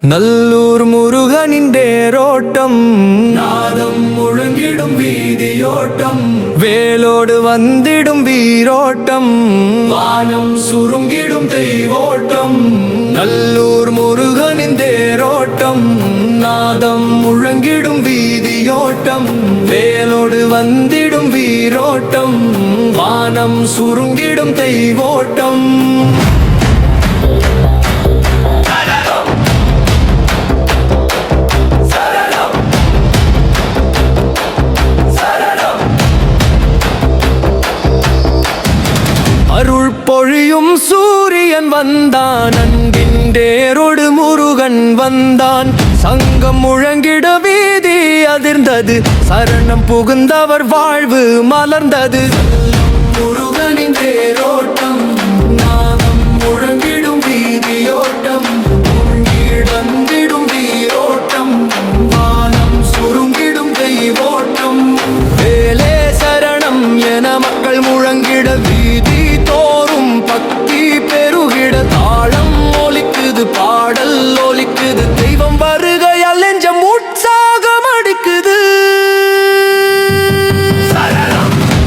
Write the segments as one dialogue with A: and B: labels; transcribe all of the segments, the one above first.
A: நல்லூர் முருகனின் தேரோட்டம். நாதம் முழங்கிடும் வீதியோட்டம். வேலோடு வந்திடும் வீரோட்டம். வானம் சுருங்கிடும் தெய்வோட்டம். நல்லூர் முருகனின் தேரோட்டம். நாதம் முழங்கிடும் வீதியோட்டம். வேலோடு வந்திடும் வீரோட்டம். வானம் சுருங்கிடும் தெய்வோட்டம். வந்தான். அன்பின் தேரோடு முருகன் வந்தான். சங்கம் முழங்கிட வீதி அதிர்ந்தது. சரணம் புகுந்தவர் வாழ்வு மலர்ந்தது. முருகனின் தேரோட்டம் நாதம் முழங்கிடும் வீதியோட்டம். முழங்கிடந்திடும் வீரோட்டம் வானம் சுருங்கிடும் தெய்வோட்டம். வேலே சரணம் என மக்கள் முழங்க தாளம் ஒலிக்குது பாடல் ஒலிக்குது. தெய்வம் வருகையால் நெஞ்சம் உற்சாகம் அடிக்குது.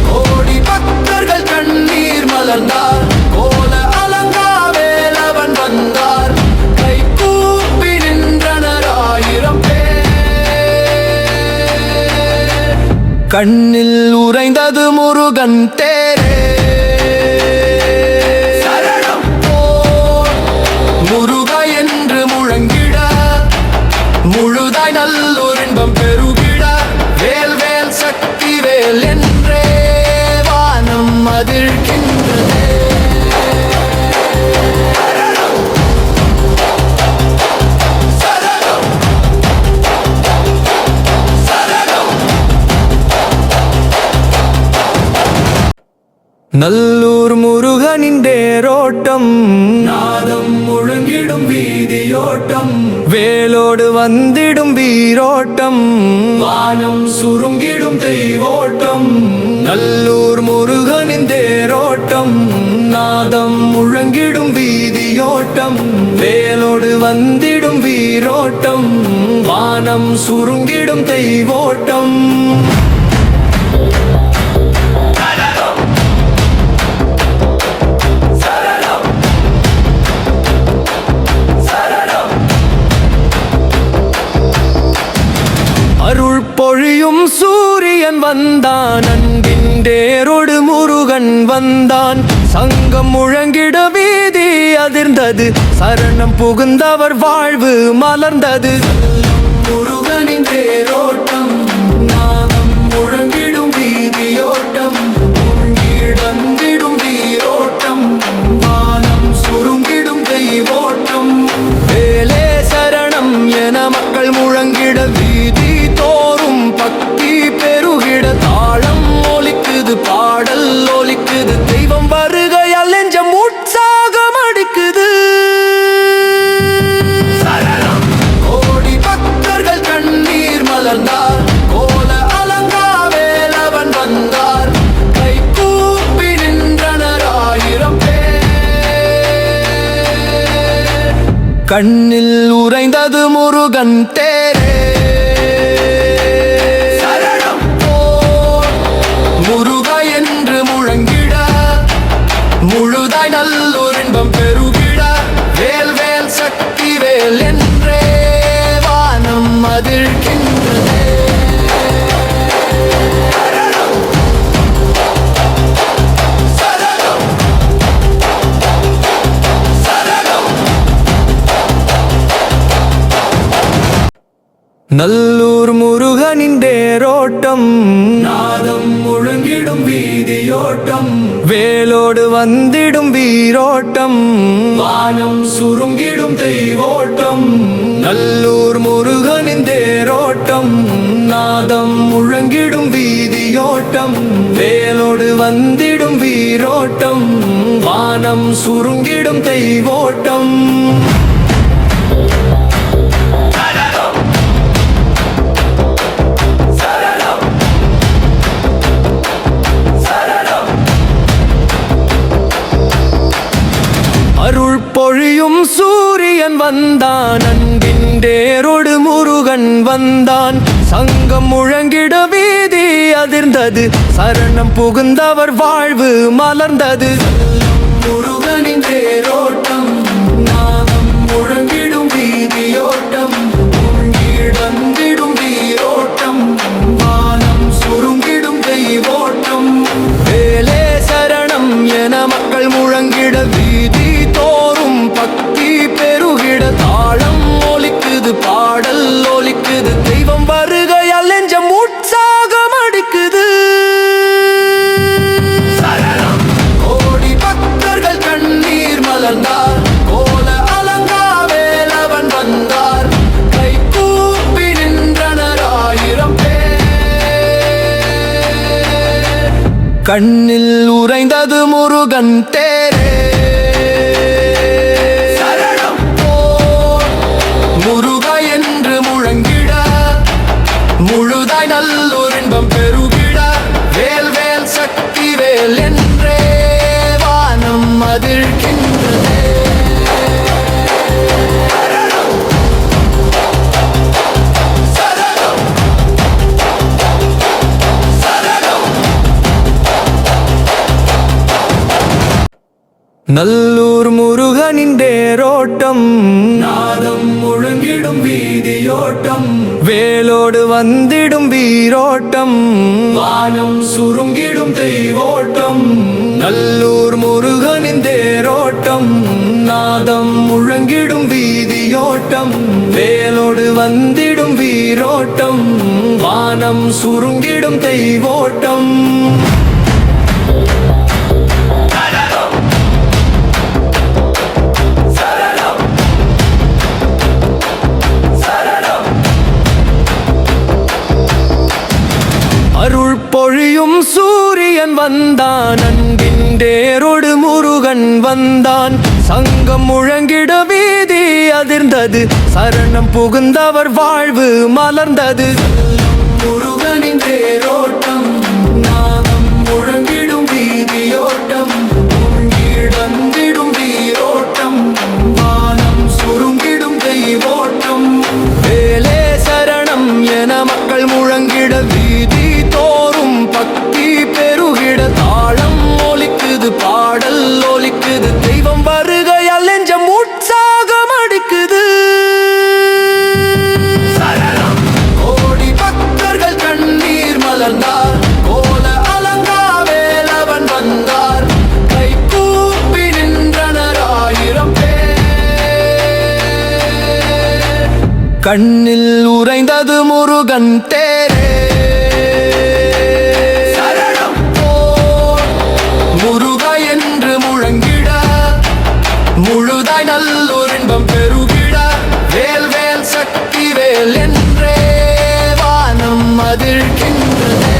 A: கோடி பக்தர்கள் கண்ணீர் மலர்ந்தார். கோல அலங்கா வேலவன் வந்தார். கை கூப்பி நின்றனர் ஆயிரம் பேர். கண்ணில் உறைந்தது முருகன் தேரே. நல்லூர் முருகனின் தேரோட்டம். நாதம் முழங்கிடும் வீதியோட்டம். வேலோடு வந்திடும் வீரோட்டம். வானம் சுருங்கிடும் தெய்வோட்டம். நல்லூர் முருகனின் தேரோட்டம். நாதம் முழங்கிடும் வீதியோட்டம். வேலோடு வந்திடும் வீரோட்டம். வானம் சுருங்கிடும் தெய்வோட்டம். வந்தான். அன்பின்றேரோடு முருகன் வந்தான். சங்கம் முழங்கிட வீதி அதிர்ந்தது. சரணம் புகுந்தவர் வாழ்வு மலர்ந்தது. முருகனின் தேரோட்டம் நாதம் முழங்கிடும் வீதியோட்டம். முழங்கிடந்திடும் வீரோட்டம் வானம் சுருங்கிடும் தெய்வோட்டம். வேலே சரணம் என மக்கள் முழங்கிட கண்ணில் உறைந்தது முருகன் தேர். நல்லூர் முருகனின் தேரோட்டம். நாதம் முழங்கிடும் வீதியோட்டம். வேலோடு வந்திடும் வீரோட்டம். வானம் சுருங்கிடும் தெய்வோட்டம். நல்லூர் முருகனின் தேரோட்டம். நாதம் முழங்கிடும் வீதியோட்டம். வேலோடு வந்திடும் வீரோட்டம். வானம் சுருங்கிடும் தெய்வோட்டம். சூரியன் வந்தான் அன்பின் தேரோடு முருகன் வந்தான். சங்கம் முழங்கிட வீதி அதிர்ந்தது சரணம் புகுந்தவர் வாழ்வு மலர்ந்தது. முருகனின் கண்ணில் உறைந்தது முருகன் தேரே. நல்லூர் முருகனின் தேரோட்டம். நாதம் முழங்கிடும் வீதியோட்டம். வேலோடு வந்திடும் வீரோட்டம். வானம் சுருங்கிடும் தெய்வோட்டம். நல்லூர் முருகனின் தேரோட்டம். நாதம் முழங்கிடும் வீதியோட்டம். வேலோடு வந்திடும் வீரோட்டம். வானம் சுருங்கிடும் தெய்வோட்டம். பொழியும் சூரியன் வந்தான். அன்பின் தேரோடு முருகன் வந்தான். சங்கம் முழங்கிட வீதி அதிர்ந்தது. சரணம் புகுந்தவர் வாழ்வு மலர்ந்தது. முருகனின் தேரோட்டம். ஒலிக்குது பாடல் ஒலிக்குது. தெய்வம் வருகையால் நெஞ்சம் உற்சாகம் அடிக்குது. கோடி பக்தர்கள் கண்ணீர் மலர்ந்தார். கோல அலங்கா வேலவன் வந்தார். கை கூப்பி நின்றனர் ஆயிரம் பேர். கண்ணில் உறைந்தது முருகன் தேர். முழுதாய் நல்லோர் இன்பம் பெருகிட வேல் வேல் சக்தி வேல் என்றே வானம் அதிர்கின்றது